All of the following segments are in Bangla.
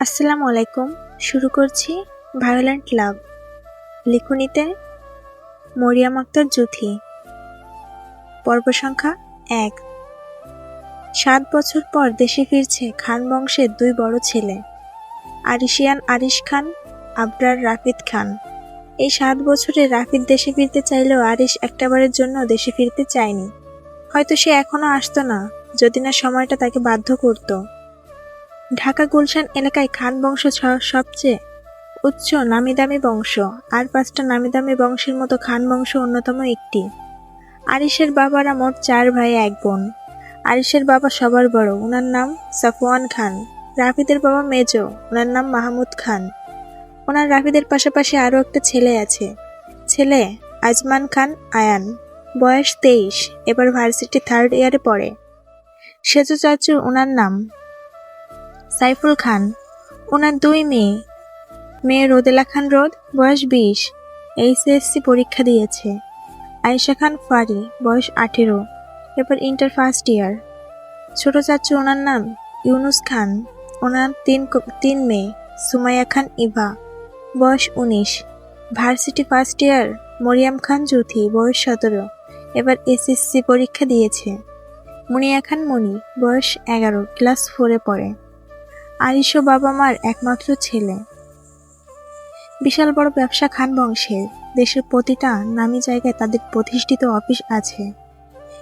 আসসালামু আলাইকুম। শুরু করছি ভায়োলেন্ট লাভ। লিখুনিতে মরিয়াম আক্তার জুথি পর্ব সংখ্যা এক। সাত বছর পর দেশে ফিরছে খান বংশের দুই বড় ছেলে, আরিশিয়ান আরিশ খান, আবরার রাফিদ খান। এই সাত বছরে রাফিদ দেশে ফিরতে চাইলেও আরিশ একটাবারের জন্য দেশে ফিরতে চায়নি। হয়তো সে এখনও আসতো না, যদি না সময়টা তাকে বাধ্য করতো। ঢাকা গুলশান এলাকায় খান বংশ সবচেয়ে উচ্চ নামিদামি বংশ। আর পাঁচটা নামিদামি বংশের মতো খান বংশ অন্যতম একটি। আরিশের বাবারা মোট চার ভাই, এক বোন। আরিশের বাবা সবার বড় ওনার নাম সাফওয়ান খান। রাফিদের বাবা মেজ ওনার নাম মাহমুদ খান। ওনার রাফিদের পাশাপাশি আরও একটা ছেলে আছে। ছেলে আজমান খান আয়ান। বয়স তেইশ, এবার ভার্সিটি থার্ড ইয়ারে পড়ে। সেজু চাচু ওনার নাম সাইফুল খান। ওনার দুই মেয়ে। মেয়ে রোদেলা খান রোদ, বয়স বিশ। এইচএসসি পরীক্ষা দিয়েছে। আয়েশা খান ফারি, বয়স আঠেরো। এবার ইন্টার ফার্স্ট ইয়ার। ছোট চাচু ওনার নাম ইউনুস খান। ওনার তিন তিন মেয়ে, সুমাইয়া খান ইভা, বয়স উনিশ। Varsity first year, Mariam Khan Juthi বয়স সতেরো। এবার এসএসসি পরীক্ষা দিয়েছে। মুনিয়া খান মনি বয়স এগারো, ক্লাস ফোরে পড়ে। আরিশ বাবা মার একমাত্র ছেলে। বিশাল বড় ব্যবসা খান বংশের। দেশের প্রতিটা নামি জায়গায় তাদের প্রতিষ্ঠিত অফিস আছে।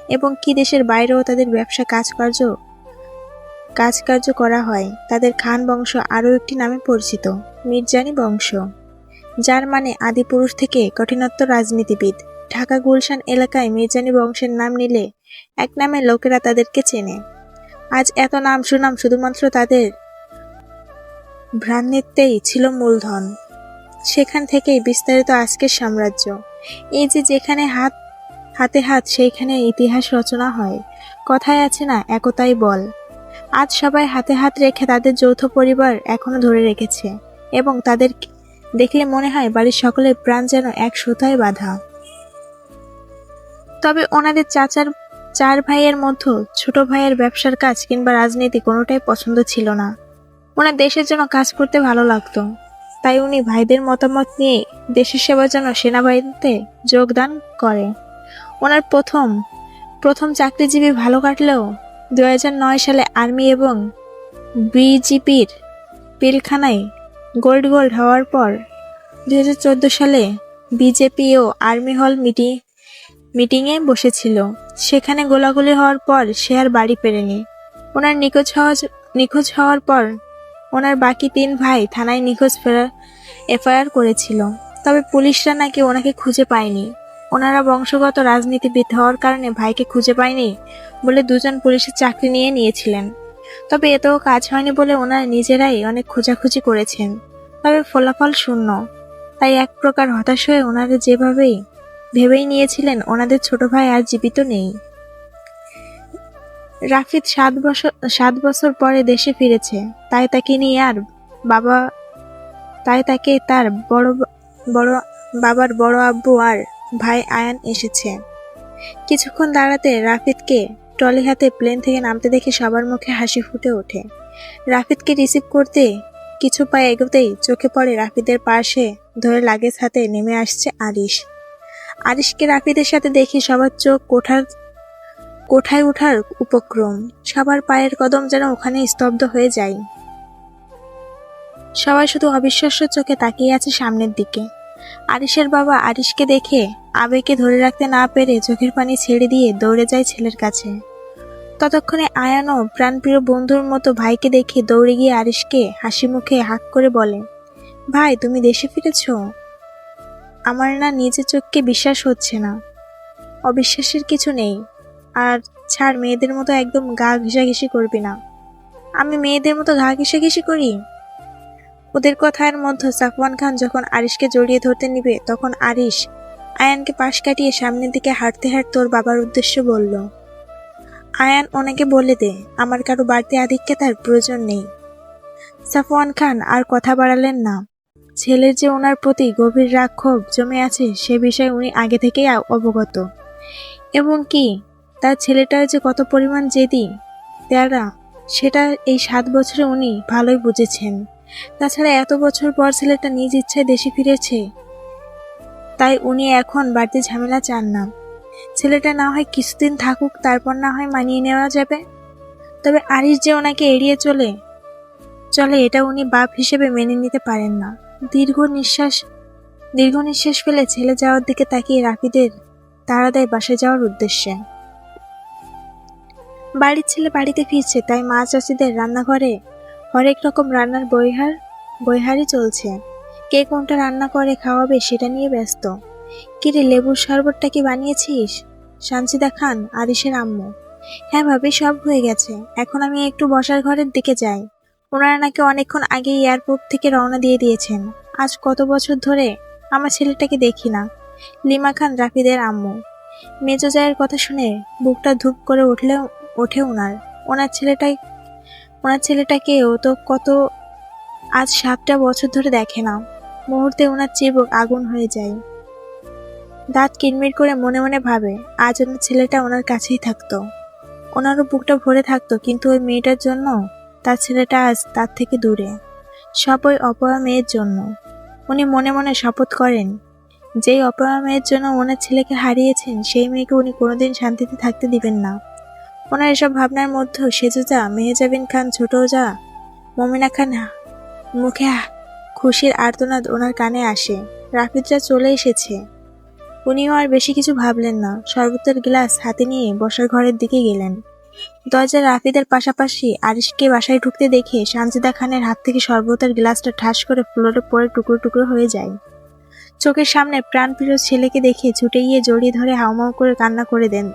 এবং কি দেশের বাইরেও তাদের ব্যবসা কাজকার্য কাজকার্য করা হয়, তাদের খান বংশ আরও একটি নামে পরিচিত, মির্জানি বংশ। যার মানে আদিপুরুষ থেকে কঠিনত্ব রাজনীতিবিদ। ঢাকা গুলশান এলাকায় মির্জানি বংশের নাম নিলে এক নামে লোকেরা তাদেরকে চেনে। আজ এত নাম সুনাম শুধুমাত্র তাদের ভ্রান্বিত্যেই ছিল মূলধন। সেখান থেকেই বিস্তারিত আজকের সাম্রাজ্য। এই যে যেখানে হাত, হাতে হাত, সেইখানে ইতিহাস রচনা হয়। কথায় আছে না, একতাই বল। আজ সবাই হাতে হাত রেখে তাদের যৌথ পরিবার এখনও ধরে রেখেছে এবং তাদের দেখলে মনে হয় বাড়ির সকলের প্রাণ যেন এক সুতায় বাঁধা। তবে ওনাদের চাচার, চার ভাইয়ের মধ্যে ছোট ভাইয়ের ব্যবসার কাজ কিংবা রাজনীতি কোনোটাই পছন্দ ছিল না। ওনার দেশের জন্য কাজ করতে ভালো লাগতো। তাই উনি ভাইদের মতামত নিয়ে দেশের সেবার জন্য সেনাবাহিনীতে যোগদান করে। ওনার প্রথম প্রথম চাকরিজীবী ভালো কাটলেও দু সালে আর্মি এবং বিজিপির পিলখানায় গোল্ড গোল্ড হওয়ার পর দু হাজার চোদ্দ সালে বিজেপি ও আর্মি হল মিটিং, মিটিংয়ে বসেছিল। সেখানে গোলাগুলি হওয়ার পর সে আর বাড়ি পেরেনি ওনার নিখোঁজ হওয়া, নিখোঁজ হওয়ার পর ওনার বাকি তিন ভাই থানায় নিখোঁজ ফেরার এফআইআর করেছিল। তবে পুলিশরা নাকি ওনাকে খুঁজে পায়নি। ওনারা বংশগত রাজনীতিবিদ হওয়ার কারণে ভাইকে খুঁজে পায়নি বলে দুজন পুলিশের চাকরি নিয়ে নিয়েছিলেন। তবে এতেও কাজ হয়নি বলে ওনারা নিজেরাই অনেক খোঁজাখুঁজি করেছেন। তবে ফলাফল শূন্য। তাই এক প্রকার হতাশ হয়ে ওনারা যেভাবেই ভেবেই নিয়েছিলেন, ওনাদের ছোট ভাই আর জীবিত নেই। রাফিদ সাত বছর সাত বছর পরে দেশে ফিরেছে। তাই তাকে নিয়ে আর বাবা, তাই তাকে তার বড় বড়, বাবার বড় আব্বু আর ভাই আয়ান এসেছে। কিছুক্ষণ দাঁড়াতে রাফিদকে ট্রলি হাতে প্লেন থেকে নামতে দেখে সবার মুখে হাসি ফুটে ওঠে। রাফিদকে রিসিভ করতে কিছু পায়ে এগোতেই চোখে পড়ে রাফিদের পাশে ধরে লাগেজ হাতে নেমে আসছে আরিশ। আরিশকে রাফিদের সাথে দেখে সবার চোখ কোঠার কোঠায় ওঠার উপক্রম। সবার পায়ের কদম যেন ওখানে স্তব্ধ হয়ে যায়। সবাই শুধু অবিশ্বাস্য চোখে তাকিয়ে আছে সামনের দিকে। আরিশের বাবা আরিশকে দেখে আবেগকে ধরে রাখতে না পেরে চোখের পানি ছেড়ে দিয়ে দৌড়ে যায় ছেলের কাছে। ততক্ষণে আয়ানও প্রাণপ্রিয় বন্ধুর মতো ভাইকে দেখে দৌড়ে গিয়ে আরিশকে হাসি মুখে হাক করে বলে, ভাই, তুমি দেশে ফিরেছ? আমার না নিজের চোখকে বিশ্বাস হচ্ছে না। অবিশ্বাসের কিছু নেই। আর ছাড়, মেয়েদের মতো একদম গা ঘেঁষাঘেঁষি করবি না। আমি মেয়েদের মতো গা ঘেঁষাঘেঁষি করি? ওদের কথার মধ্যে সাফওয়ান খান যখন আরিশকে জড়িয়ে ধরতে নিবে, তখন আরিশ আয়ানকে পাশ কাটিয়ে সামনের দিকে হাঁটতে হাঁটতে ওর বাবার উদ্দেশ্য বলল, আয়ান, ওনাকে বলে দে, আমার কারও বাড়তি আধিক্যে তার প্রয়োজন নেই। সাফওয়ান খান আর কথা বাড়ালেন না। ছেলের যে ওনার প্রতি গভীর রাগ ক্ষোভ জমে আছে, সে বিষয়ে উনি আগে থেকেই অবগত। এবং কি তার ছেলেটার যে কত পরিমাণ জেদি, তেরা, সেটা এই সাত বছরে উনি ভালোই বুঝেছেন। তাছাড়া এত বছর পর ছেলেটা নিজ ইচ্ছায় দেশে ফিরেছে, তাই উনি এখন বাড়তি ঝামেলা চান না। ছেলেটা না হয় কিছুদিন থাকুক, তারপর না হয় মানিয়ে নেওয়া যাবে। তবে আরিস যে ওনাকে এড়িয়ে চলে চলে এটা উনি বাপ হিসেবে মেনে নিতে পারেন না। দীর্ঘ নিঃশ্বাস দীর্ঘ নিঃশ্বাস ফেলে ছেলে যাওয়ার দিকে তাকিয়ে রাফিদের তাড়া দেয় বাসে যাওয়ার উদ্দেশ্যে। বাড়ির ছেলে বাড়িতে ফিরছে, তাই মা চাষিদের রান্নাঘরে হরেক রকম রান্নার বইহার, বইহারই চলছে। কে কোনটা রান্না করে খাওয়াবে সেটা নিয়ে ব্যস্ত। কিরে লেবুর শরবতটা কি বানিয়েছিস? সানসিদা খান আরিসের আম্মু। হ্যাঁ ভাবি, সব হয়ে গেছে। এখন আমি একটু বসার ঘরের দিকে যাই। ওনারা নাকি অনেকক্ষণ আগে এয়ারপোর্ট থেকে রওনা দিয়ে দিয়েছেন। আজ কত বছর ধরে আমার ছেলেটাকে দেখি না। লিমা খান, রাফিদের আম্মু। মেজো জায়ের কথা শুনে বুকটা ধূপ করে উঠলে ওঠে ওনার ওনার ছেলেটাই, ওনার ছেলেটাকেও তো কত, আজ সাতটা বছর ধরে দেখে না। মুহূর্তে ওনার চিবুক আগুন হয়ে যায়। দাঁত কিরমির করে মনে মনে ভাবে, আজ ওনার ছেলেটা ওনার কাছেই থাকতো। ওনারও বুকটা ভরে থাকতো, কিন্তু ওই মেয়েটার জন্য, তার ছেলেটা আজ তার থেকে দূরে। সব ওই অপয়া মেয়ের জন্য। উনি মনে মনে শপথ করেন, যেই অপয়া মেয়ের জন্য ওনার ছেলেকে হারিয়েছেন, সেই মেয়েকে উনি কোনোদিন শান্তিতে থাকতে দিবেন না। ওনার এসব ভাবনার মধ্যেও সেজুজা, মেহেজাবিন খান ছোট যা, মমিনা খান মুখে খুশির আর্তনাদ ওনার কানে আসে। রাফিদরা চলে এসেছে। উনিও আর বেশি কিছু ভাবলেন না। শরবতের গ্লাস হাতে নিয়ে বসার ঘরের দিকে গেলেন। দরজা রাফিদের পাশাপাশি আরিশকে বাসায় ঢুকতে দেখে সানজিদা খানের হাত থেকে শরবতের গ্লাসটা ঠাস করে ফ্লোরে পড়ে টুকরো টুকরো হয়ে যায়। চোখের সামনে প্রাণপ্রিয় ছেলেকে দেখে ছুটে গিয়ে জড়িয়ে ধরে হাউমাউ করে কান্না করে দেন।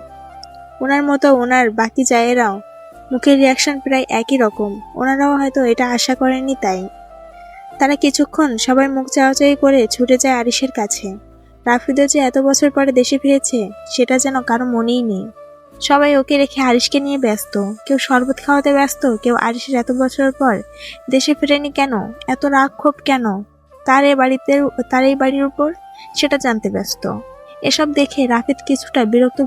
ওনার মতো ওনার বাকি জায়েরাও, মুখের রিয়াকশন প্রায় একই রকম। ওনারাও হয়তো এটা আশা করেননি তাই। তারা কিছুক্ষণ সবাই মুখ চাওয়াচাই করে ছুটে যায় আরিসের কাছে। রাফিদও যে এত বছর পরে দেশে ফিরেছে, সেটা যেন কারও মনেই নেই। সবাই ওকে রেখে আরিশকে নিয়ে ব্যস্ত। কেউ শরবত খাওয়াতে ব্যস্ত, কেউ আরিসের এত বছর পর দেশে ফিরেনি কেন? এত রাগ ক্ষোভ কেন? তার এই বাড়িতে তার এই বাড়ির উপর? সেটা জানতে ব্যস্ত। এসব দেখে রাফিদ কিছুটা বিরক্ত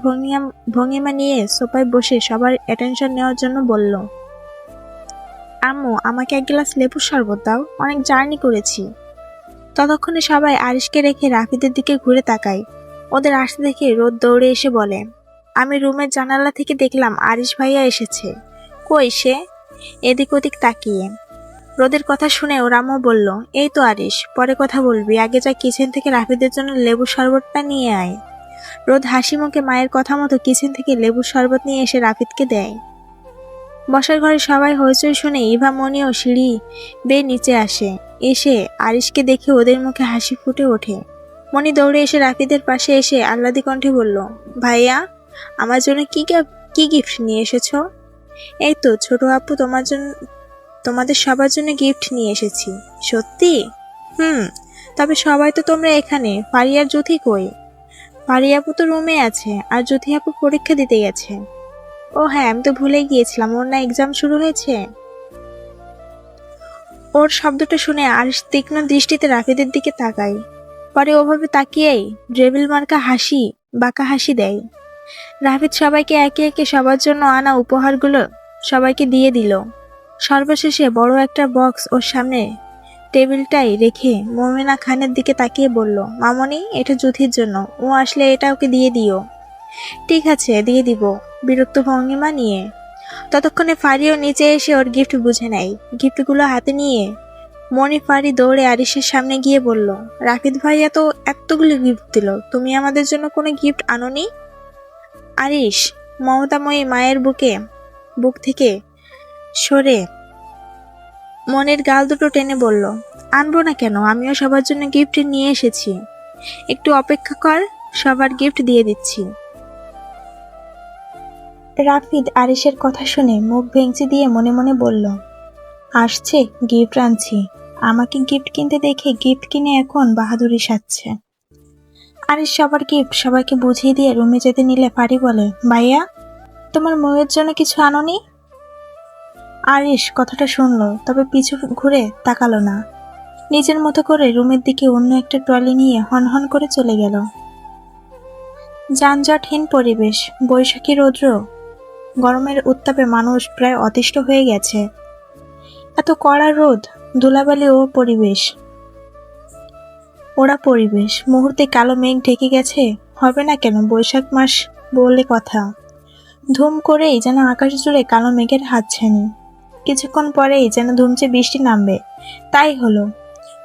ভঙ্গিমা নিয়ে সোফায় বসে সবার অ্যাটেনশন নেওয়ার জন্য বলল, আম্মু, আমাকে এক গ্লাস লেবুর শরবত দাও, অনেক জার্নি করেছি। ততক্ষণে সবাই আরিশকে রেখে রাফিদের দিকে ঘুরে তাকায়। ওদের আসতে দেখে রোদ দৌড়ে এসে বলে, আমি রুমের জানালা থেকে দেখলাম আরিশ ভাইয়া এসেছে। কই সে? এদিক ওদিক তাকিয়ে। রোদের কথা শুনে ও রামও বলল, এই তো আরিশ, পরে কথা বলবি। আগে যা কিচেন থেকে রাফিদের জন্য লেবুর শরবতটা নিয়ে আয়। রোদ হাসি মুখে মায়ের কথা মতো কিচেন থেকে লেবুর শরবত নিয়ে এসে রাফিদকে দেয়। বসার ঘরে সবাই হইচই শুনে ইভা মনিও সিঁড়ি বেয়ে নিচে আসে। এসে আরিশকে দেখে ওদের মুখে হাসি ফুটে ওঠে। মনি দৌড়ে এসে রাফিদের পাশে এসে আহ্লাদি কণ্ঠে বলল, ভাইয়া, আমার জন্য কি কি গিফট নিয়ে এসেছ? এই তো, ছোট আপু তোমার জন্য তোমাদের সবার জন্য গিফট নিয়ে এসেছি। সত্যি? হুম, তবে সবাই তো তোমরা এখানে। ফারিয়ার জ্যোতি কই? ফারিয়াপু তো রুমে আছে, আর জ্যোতি আপু পরীক্ষা দিতে গেছে। ও হ্যাঁ আমি তো ভুলে গিয়েছিলাম, ওর না এক্সাম শুরু হয়েছে। ওর শব্দটা শুনে আরিশ তীক্ষ্ণ দৃষ্টিতে রাফিদের দিকে তাকায়। পরে ওভাবে তাকিয়েই ড্রেভিল মার্কা হাসি, বাঁকা হাসি দেয়। রাফিদ সবাইকে একে একে সবার জন্য আনা উপহারগুলো সবাইকে দিয়ে দিল। সর্বশেষে বড় একটা বক্স ওর সামনে টেবিলটাই রেখে মোমেনা খানের দিকে তাকিয়ে বলল, মামনি, এটা জুথির জন্য। ও আসলে এটা ওকে দিয়ে দিও। ঠিক আছে, দিয়ে দিব। বিরক্ত ভঙ্গিমা নিয়ে। ততক্ষণে ফারিও নিচে এসে ওর গিফট বুঝে নেয়। গিফটগুলো হাতে নিয়ে মনি ফারি দৌড়ে আরিসের সামনে গিয়ে বলল রাফিদ ভাইয়া তো এতগুলো গিফট দিল। তুমি আমাদের জন্য কোনো গিফট আনোনি? আরিশ মমতাময়ী মায়ের বুকে, বুক থেকে সরে। মনের গাল দুটো টেনে বলল, আনব না কেন? আমিও সবার জন্য গিফট নিয়ে এসেছি। একটু অপেক্ষা কর, সবার গিফট দিয়ে দিচ্ছি। রাফিদ আরিসের কথা শুনে মুখ ভেঙচি দিয়ে মনে মনে বলল, আসছে, গিফট আনছি। আমাকে গিফট কিনতে দেখে গিফট কিনে এখন বাহাদুরি সাজছে। আরিস সবার গিফট, সবাইকে বুঝিয়ে দিয়ে রুমে যেতে নিলে পারি বলে। ভাইয়া, তোমার ময়ের জন্য কিছু আনোনি? আরিশ, কথাটা শুনলো, তবে পিছু ঘুরে তাকালো না। নিজের মতো করে রুমের দিকে অন্য একটা ট্রলি নিয়ে হনহন করে চলে গেল। যানজটহীন পরিবেশ, বৈশাখী রৌদ্র, গরমের উত্তাপে মানুষ প্রায় অতিষ্ঠ হয়ে গেছে। এত কড়া রোদ, ধুলাবালি ও পরিবেশ। ওরা পরিবেশ, মুহূর্তে কালো মেঘ ঢেকে গেছে, হবে না কেন বৈশাখ মাস বলে কথা। ধুম করেই যেন আকাশ জুড়ে কালো মেঘের হাতছানি কিছুক্ষণ পরেই যেন ধুমচে বৃষ্টি নামবে। তাই হলো।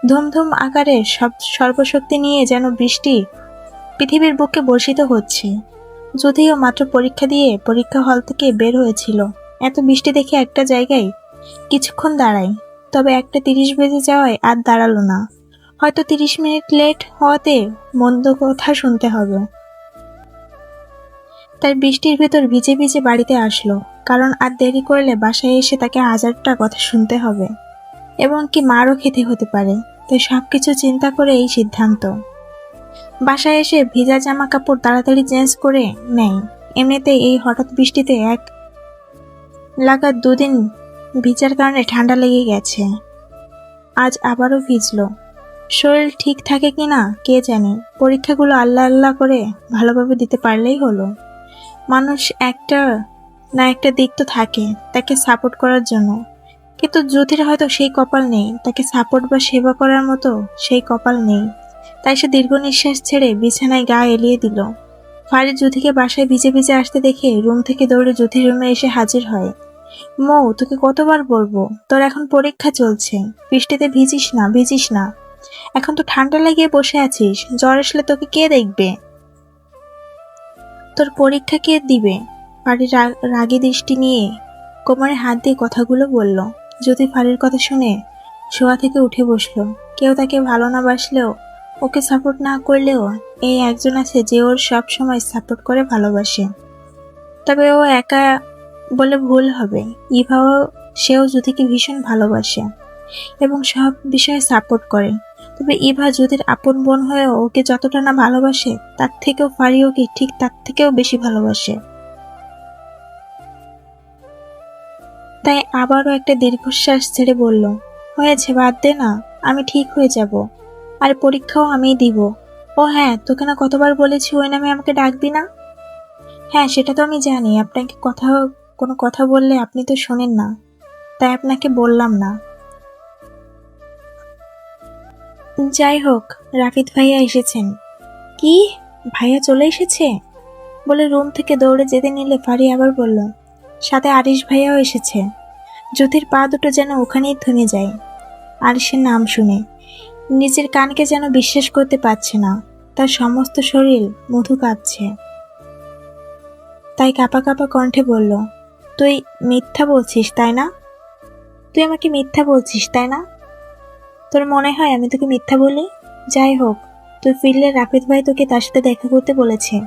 ধুমধুম আকারে সব সর্বশক্তি নিয়ে যেন বৃষ্টি পৃথিবীর বুকে বর্ষিত হচ্ছে। যদিও মাত্র পরীক্ষা দিয়ে পরীক্ষা হল থেকে বের হয়েছিল। এত বৃষ্টি দেখে একটা জায়গায় কিছুক্ষণ দাঁড়াই, তবে একটা তিরিশ বেজে যাওয়ায় আর দাঁড়াল না। হয়তো তিরিশ মিনিট লেট হওয়াতে মন্দ কথা শুনতে হবে। তাই বৃষ্টির ভেতর ভিজে ভিজে বাড়িতে আসলো, কারণ আর দেরি করলে বাসায় এসে তাকে হাজারটা কথা শুনতে হবে। এবং কি মারও খেতে হতে পারে, তাই সব কিছু চিন্তা করে এই সিদ্ধান্ত। বাসায় এসে ভিজা জামা কাপড় তাড়াতাড়ি চেঞ্জ করে নেয়। এমনিতেই এই হঠাৎ বৃষ্টিতে এক লাগার দুদিন ভিজার কারণে ঠান্ডা লেগে গেছে। আজ আবারও ভিজলো। শরীর ঠিক থাকে কি না কে জানে? পরীক্ষাগুলো আল্লাহ আল্লাহ করে ভালোভাবে দিতে পারলেই হলো। মানুষ একটা না একটা দিক তো থাকে তাকে সাপোর্ট করার জন্য। কিন্তু জ্যোতির হয়তো সেই কপাল নেই, তাকে সাপোর্ট বা সেবা করার মতো সেই কপাল নেই। তাই সে দীর্ঘ নিঃশ্বাস ছেড়ে বিছানায় গা এলিয়ে দিল। ফারি জ্যোতিকে বাসায় ভিজে ভিজে আসতে দেখে রুম থেকে দৌড়ে জ্যোতির রুমে এসে হাজির হয়। মৌ, তোকে কতবার বলব? তোর এখন পরীক্ষা চলছে। বৃষ্টিতে ভিজিস না ভিজিস না। এখন তো ঠান্ডা লাগিয়ে বসে আছিস। জ্বর আসলে তোকে কে দেখবে? তোর পরীক্ষা কে দিবে ফাড়ির রাগী দৃষ্টি নিয়ে কোমরে হাত দিয়ে কথাগুলো বলল। যদি ফাড়ির কথা শুনে শোয়া থেকে উঠে বসল, কেউ তাকে ভালো না বাসলেও, ওকে সাপোর্ট না করলেও এই একজন আছে যে ওর সব সময় সাপোর্ট করে, ভালোবাসে। তবে ও একা বলে ভুল হবে। ইভাও সেও জ্যোতিকে ভীষণ ভালোবাসে এবং সব বিষয়ে সাপোর্ট করে। তবে ইভা জ্যোতির আপন বোন হয়েও ওকে যতটা না ভালোবাসে, তার থেকেও ফারি ওকে ঠিক তার থেকেও বেশি ভালোবাসে। তাই আবারও একটা দীর্ঘশ্বাস ছেড়ে বলল, হয়েছে, বাদ দে না, আমি ঠিক হয়ে যাব। আর পরীক্ষাও আমিই দিব। ও হ্যাঁ তোকে না কতবার বলেছি ওই নামে আমাকে ডাকবি না? হ্যাঁ সেটা তো আমি জানি, আপনাকে কথা, কোনো কথা বললে আপনি তো শোনেন না। তাই আপনাকে বললাম না। যাই হোক রাফিদ ভাইয়া এসেছেন। কি? ভাইয়া চলে এসেছে? বলে রুম থেকে দৌড়ে যেতে নিলে ফারি আবার বলল, সাথে আরিশ ভাইয়াও এসেছে। জ্যোতির পা দুটো যেন ওখানেই থেমে যায়। আরিশের নাম শুনে। নিজের কানকে যেন বিশ্বাস করতে পারছে না। তার সমস্ত শরীর মধু কাঁপছে। তাই কাপা কাপা কণ্ঠে বলল, তুই মিথ্যা বলছিস, তাই না? তুই আমাকে মিথ্যা বলছিস, তাই না? তোর মনে হয় আমি তোকে মিথ্যা বলি? যাই হোক, তুই ফিরলে রাফিদ ভাই তোকে তার সাথে দেখা করতে বলেছে।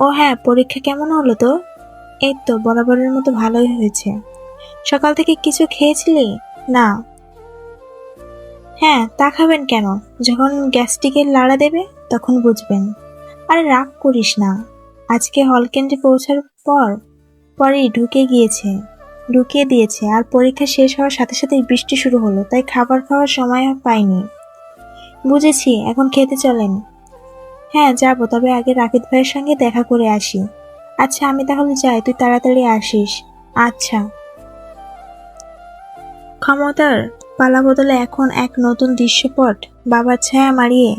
ও হ্যাঁ পরীক্ষা কেমন হলো তো এই তো, বরাবরের মতো ভালোই হয়েছে। সকাল থেকে কিছু খেয়েছিলি? না। হ্যাঁ তা খাবেন কেন? যখন গ্যাস্ট্রিকের লাড়া দেবে, তখন বুঝবেন। আরে রাগ করিস না। আজকে হল কেন্দ্রে পৌঁছার পর, পরেই ঢুকে গিয়েছে। ঢুকিয়ে দিয়েছে আর পরীক্ষা শেষ হওয়ার সাথে সাথেই বৃষ্টি শুরু হলো, তাই খাবার খাওয়ার সময় পাইনি। বুঝেছি, এখন খেতে চলেন। হ্যাঁ যাব, তবে আগে রাকিদ ভাইয়ের সঙ্গে দেখা করে আসি। আচ্ছা আমি তাহলে যাই, তুই তাড়াতাড়ি আসিস। আচ্ছা। ক্ষমতার পালা বদলে এখন এক নতুন দৃশ্যপট, বাবার ছায়া মারিয়ে।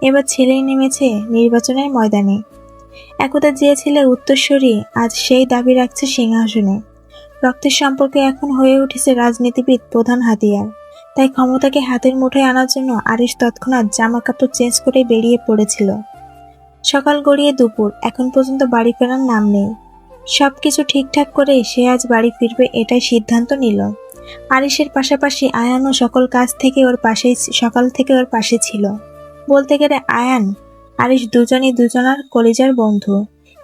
এবার ছেলেই নেমেছে নির্বাচনের ময়দানে। একদা যে ছেলের উত্তরস্বরী আজ সেই দাবি রাখছে সিংহাসনে। রক্তের সম্পর্কে এখন হয়ে উঠেছে রাজনীতিবিদ প্রধান হাতিয়ার। তাই ক্ষমতাকে হাতের মুঠোয় আনার জন্য আরিশ তৎক্ষণাৎ জামা কাপড় চেঞ্জ করে বেরিয়ে পড়েছিল। সকাল গড়িয়ে দুপুর, এখন পর্যন্ত বাড়ি ফেরার নাম নেই। সব কিছু ঠিকঠাক করে সে আজ বাড়ি ফিরবে এটাই সিদ্ধান্ত নিল। আরিশের পাশাপাশি আয়ানও সকল কাজ থেকে ওর পাশে সকাল থেকে ওর পাশে ছিল। বলতে গেলে আয়ান, আরিশ দুজনই দুজনার কলিজার বন্ধু।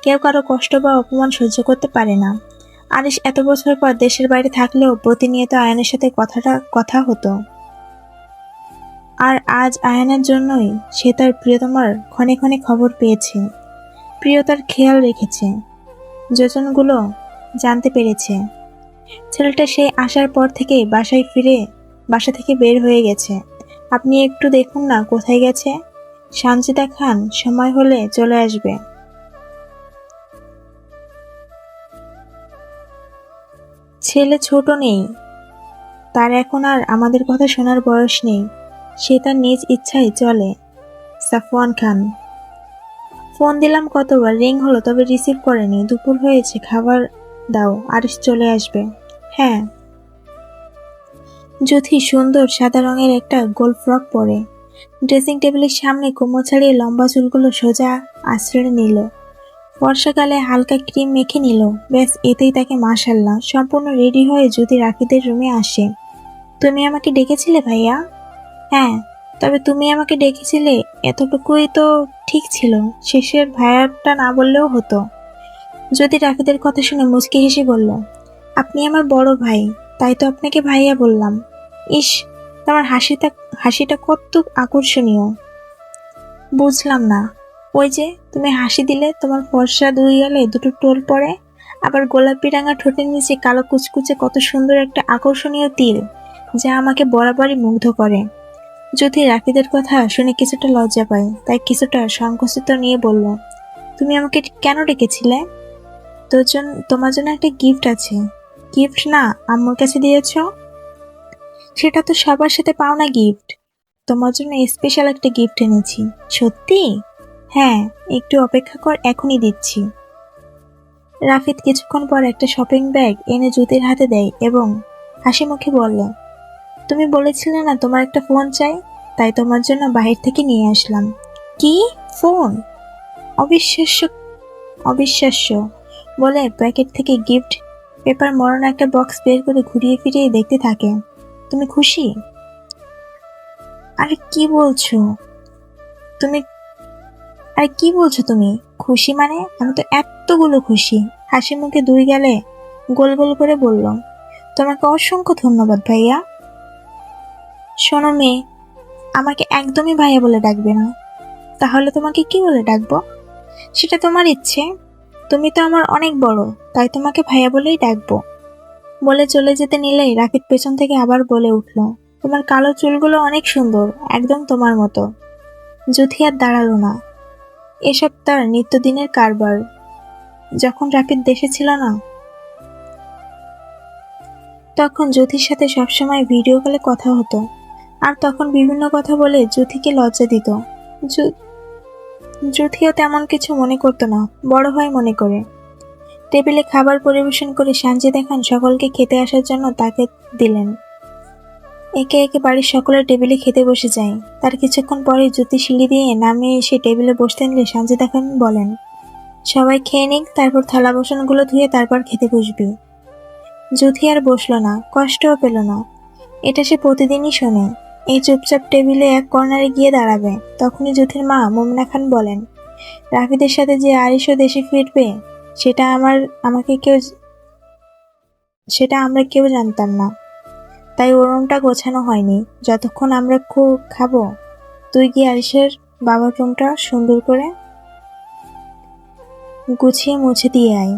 কেউ কারও কষ্ট বা অপমান সহ্য করতে পারে না। আরিশ এত বছর পর দেশের বাইরে থাকলেও প্রতিনিয়ত আয়নের সাথে কথাটা কথা হতো। আর আজ আয়ানের জন্যই সে তার প্রিয়তমার ক্ষণে ক্ষণে খবর পেয়েছে, প্রিয়তার খেয়াল রেখেছে, যোজনগুলো জানতে পেরেছে। ছেলেটা সেই আসার পর থেকে বাসায় ফিরে বাসা থেকে বের হয়ে গেছে। আপনি একটু দেখুন না কোথায় গেছে। সানজিদা খান, সময় হলে চলে আসবে। ছেলে ছোট নেই। তার এখন আর আমাদের কথা শোনার বয়স নেই। সে তার নিজ ইচ্ছায় চলে। সাফওয়ান খান। ফোন দিলাম কতবার, রিং হলো, তবে রিসিভ করেনি। দুপুর হয়েছে, খাবার দাও আর চলে আসবে। হ্যাঁ। জ্যোতি সুন্দর, সাদা রঙের একটা গোল ফ্রক পরে। ড্রেসিং টেবিলের সামনে কোমর ছাড়িয়ে লম্বা চুলগুলো সোজা আশ্রয় নিল। বর্ষাকালে হালকা ক্রিম মেখে নিল। ব্যাস, এতেই তাকে মাশাল্লাহ। সম্পূর্ণ রেডি হয়ে যদি রাকিদের রুমে আসে। তুমি আমাকে ডেকেছিলে, ভাইয়া? হ্যাঁ তবে তুমি আমাকে ডেকেছিলে, এতটুকুই তো ঠিক ছিল। শেষের ভাইয়াটা না বললেও হতো। যদি রাকিদের কথা শুনে মুচকি হেসে বলল, আপনি আমার বড় ভাই, তাই তো আপনাকে ভাইয়া বললাম। ইস, তোমার হাসিটা হাসিটা কত আকর্ষণীয়। বুঝলাম না ওই যে, তুমি হাসি দিলে তোমার ফর্সা দুই গেলে দুটো টোল পড়ে। আবার গোলাপি রাঙা ঠোঁটের নিচে কালো কুচকুচে কত সুন্দর একটা আকর্ষণীয় তিল, যা আমাকে বরাবরই মুগ্ধ করে। যদি রাকিদের কথা শুনে কিছুটা লজ্জা পাই তাই কিছুটা সংকুচিত নিয়ে বলল, তুমি আমাকে কেন ডেকেছিলে? তোর জন্য তোমার জন্য একটা গিফট আছে। গিফট না, আম্মুর কাছে দিয়েছ? সেটা তো সবার সাথে পাও না গিফট তোমার জন্য স্পেশাল একটা গিফট এনেছি। সত্যি? হ্যাঁ একটু অপেক্ষা কর, এখনই দিচ্ছি। রাফিদ কিছুক্ষণ পর একটা শপিং ব্যাগ এনে জ্যোতির হাতে দেয় এবং হাসি মুখে বলল, তুমি বলেছিলে না তোমার একটা ফোন চাই? তাই তোমার জন্য বাহির থেকে নিয়ে আসলাম। কি? ফোন অবিশ্বাস্য অবিশ্বাস্য। বলে প্যাকেট থেকে গিফট পেপার মরানো একটা বক্স বের করে ঘুরিয়ে ফিরিয়ে দেখতে থাকে। তুমি খুশি? আরে কি বলছো? তুমি আরে কি বলছো তুমি? খুশি মানে? আমি তো এতগুলো খুশি। হাসি মুখে দুই গেলে গোল গোল করে বলল তোমাকে অসংখ্য ধন্যবাদ ভাইয়া। শোনো মেয়ে, আমাকে একদমই ভাইয়া বলে ডাকবে না। তাহলে তোমাকে কি বলে ডাকবো? সেটা তোমার ইচ্ছে। তুমি তো আমার অনেক বড়, তাই তোমাকে ভাইয়া বলেই ডাকবো। বলে চলে যেতে নিলেই রাকিব পেছন থেকে আবার বলে উঠল, তোমার কালো চুলগুলো অনেক সুন্দর, একদম তোমার মতো। যুথি আর দাঁড়াল না। এসব তার নিত্যদিনের কারবার, যখন রাকিব দেশে ছিল না। তখন জ্যোতির সাথে সবসময় ভিডিও কলে কথা হতো, আর তখন বিভিন্ন কথা বলে জ্যোতিকে লজ্জা দিত। জ্যো- জ্যোতিও তেমন কিছু মনে করতো না, বড় হয় মনে করে। টেবিলে খাবার পরিবেশন করে সানজিদা খান সকলকে খেতে আসার জন্য তাকে দিলেন। একে একে বাড়ির সকলের টেবিলে খেতে বসে যায় তার কিছুক্ষণ পরে জ্যোতি সিঁড়ি দিয়ে নামিয়ে এসে টেবিলে বসতে নিলে সঞ্জিতা খান বলেন, সবাই খেয়ে নিক, তারপর থালা বাসনগুলো ধুয়ে তারপর খেতে বসবি। জ্যোতি আর বসল না, কষ্টও পেল না। এটা সে প্রতিদিনই শোনে। এই চুপচাপ টেবিলে এক কর্নারে গিয়ে দাঁড়াবে। তখনই জ্যোতির মা মোমনা খান বলেন, রাফিদের সাথে যে আরিশও দেশে ফিরবে, সেটা আমার, আমাকে কেউ, সেটা আমরা কেউ জানতাম না। তাই ওরমটা গোছানো হয়নি। যতক্ষণ আমরা খুব খাব, তুই কি আরিসের বাবার রুমটা সুন্দর করে গুছিয়ে মুছে দিয়ে আয়।